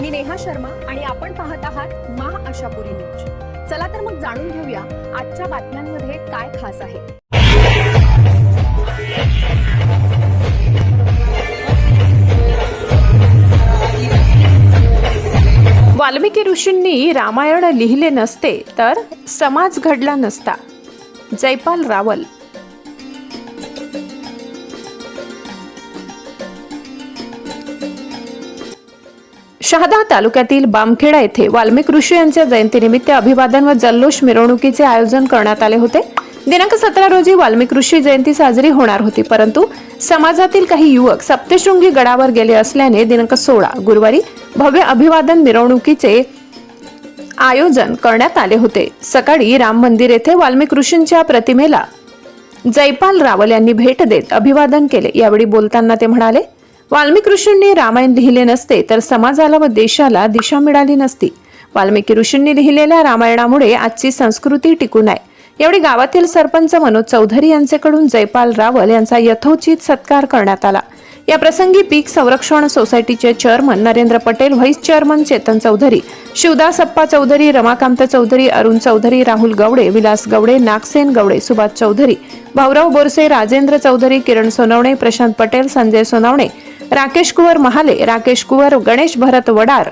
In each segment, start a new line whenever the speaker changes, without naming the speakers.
मी नेहा शर्मा आणि आपण पाहत आहात महा आशापुरी न्यूज. चला तर मग जाणून घेऊया आजच्या बातम्यांमध्ये काय खास आहे.
वाल्मिकी ऋषींनी रामायण लिहिले नसते तर समाज घडला नसता. जयपाल रावल शहादा तालुक्यातील बामखेडा येथे वाल्मिक ऋषी यांच्या जयंतीनिमित्त अभिवादन व जल्लोष मिरवणुकीचे आयोजन करण्यात आले होते. दिनांक सतरा रोजी वाल्मिक ऋषी जयंती साजरी होणार होती. परंतु समाजातील काही युवक सप्तशृंगी गडावर गेले असल्याने दिनांक सोळा गुरुवारी भव्य अभिवादन मिरवणुकीचे आयोजन करण्यात आले होते. सकाळी राम मंदिर येथे वाल्मिक ऋषींच्या प्रतिमेला जयपाल रावल यांनी भेट देत अभिवादन केले. यावेळी बोलताना ते म्हणाले वाल्मिक ऋषींनी रामायण लिहिले नसते तर समाजाला व देशाला दिशा मिळाली नसती. वाल्मिकी ऋषींनी लिहिलेल्या रामायणामुळे आजची संस्कृती टिकून आहे. यावेळी गावातील सरपंच मनोज चौधरी यांचेकडून जयपाल रावल यांचा यथोचित सत्कार करण्यात आला. या प्रसंगी पीक संरक्षण सोसायटीचे chairman Narendra Patel vice chairman Chetan Chaudhari Shivdas Appa Chaudhari Ramakant Chaudhari Arun Chaudhari Rahul Gawade Vilas Gawade Nagsen Gawade Subhash Chaudhari Bhaurao Borse Rajendra Chaudhari Kiran Sonawane Prashant Patel Sanjay Sonawane Rakesh Kuwar Mahale Rakesh Kuwar Ganesh Bharat Wadar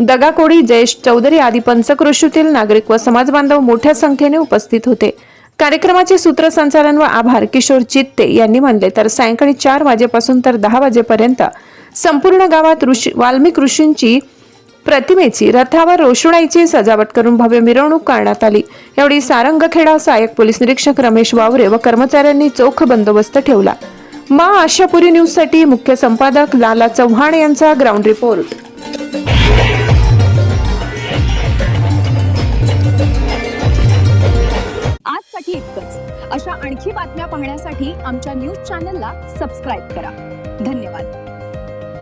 Dagakodi Jayesh Chaudhari आदी पंचकृषीतील नागरिक व समाजबांधव मोठ्या संख्येने उपस्थित होते. कार्यक्रमाचे सूत्रसंचालन व आभार किशोर चित्ते यांनी मानले. तर सायंकाळी चार वाजेपासून तर दहा वाजेपर्यंत संपूर्ण गावात ऋषी वाल्मिक ऋषींची प्रतिमेची रथावर रोषणाईची सजावट करून भव्य मिरवणूक करण्यात आली. यावेळी सारंगखेडा सहाय्यक पोलीस निरीक्षक रमेश वावरे व कर्मचाऱ्यांनी चोख बंदोबस्त ठेवला. मा आशापुरी न्यूजसाठी मुख्य संपादक लाला चव्हाण यांचा ग्राउंड रिपोर्ट.
आजसाठी इतकंच. अशा आणखी बातम्या पाहण्यासाठी आमच्या न्यूज चॅनलला सबस्क्राईब करा. धन्यवाद.